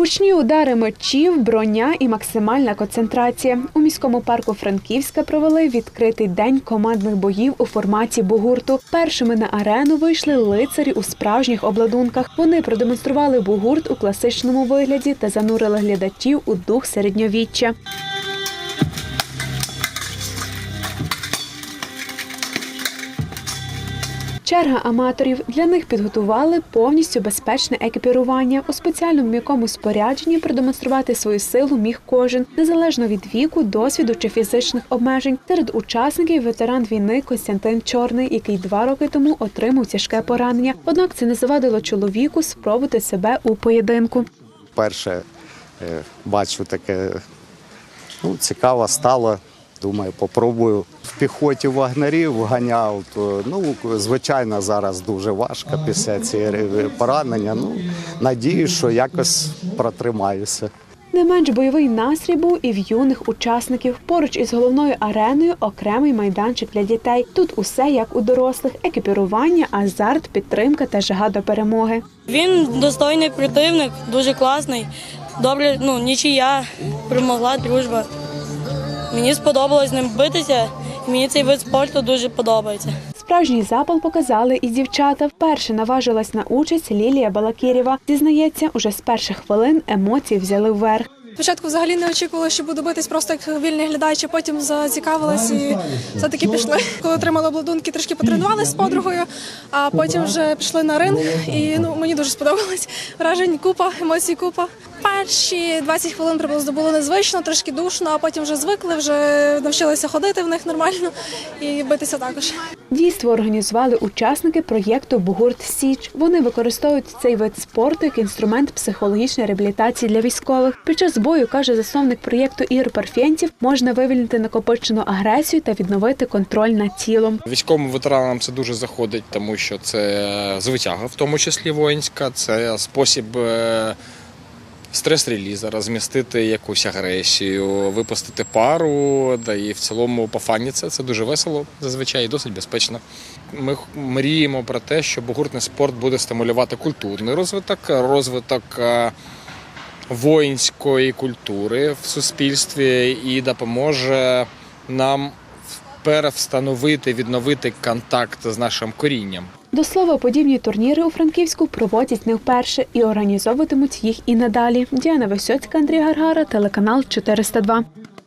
Гучні удари мечів, броня і максимальна концентрація. У міському парку Франківська провели відкритий день командних боїв у форматі бугурту. Першими на арену вийшли лицарі у справжніх обладунках. Вони продемонстрували бугурт у класичному вигляді та занурили глядачів у дух середньовіччя. Черга аматорів для них підготували повністю безпечне екіпірування. У спеціальному м'якому спорядженні продемонструвати свою силу міг кожен, незалежно від віку, досвіду чи фізичних обмежень. Серед учасників ветеран війни Костянтин Чорний, який два роки тому отримав тяжке поранення. Однак це не завадило чоловіку спробувати себе у поєдинку. Перше е, бачу таке ну, цікаво стало. Думаю, попробую. В піхоті вагнерів ганяв, то ну, звичайно, зараз дуже важко після цієї поранення. Ну, надіюсь, що якось протримаюся. Не менш бойовий настрій був і в юних учасників. Поруч із головною ареною окремий майданчик для дітей. Тут усе як у дорослих: екіпірування, азарт, підтримка та жага до перемоги. Він достойний противник, дуже класний. Добре, ну нічия перемогла дружба. Мені сподобалось з ним битися, мені цей вид спорту дуже подобається. Справжній запал показали і дівчата. Вперше наважилась на участь Лілія Балакірєва. Зізнається, уже з перших хвилин емоції взяли вверх. Спочатку взагалі не очікувала, що буду битись просто як вільний глядач, а потім зацікавилась і все-таки пішли. Коли отримали обладунки, трішки потренувалися з подругою, а потім вже пішли на ринг, і ну мені дуже сподобалось. Вражень купа, емоцій купа. Перші 20 хвилин приблизно було незвично, трошки душно, а потім вже звикли, вже навчилися ходити в них нормально і битися також. Дійство організували учасники проєкту Бугурт Січ. Вони використовують цей вид спорту як інструмент психологічної реабілітації для військових. Під час бою каже засновник проєкту Ігор Парфєнтів, можна вивільнити накопичену агресію та відновити контроль над тілом. Військовим ветеранам це дуже заходить, тому що це звитяга, в тому числі воїнська, це спосіб е, стрес-реліза, розмістити якусь агресію, випустити пару, да і в цілому по фані це, це дуже весело, зазвичай і досить безпечно. Ми мріємо про те, що бугуртний спорт буде стимулювати культурний розвиток, розвиток е, воїнської культури в суспільстві і допоможе нам перевстановити, відновити контакт з нашим корінням. До слова, подібні турніри у Франківську проводять не вперше і організовуватимуть їх і надалі. Діана Висоцька, Андрій Гаргара, телеканал 402.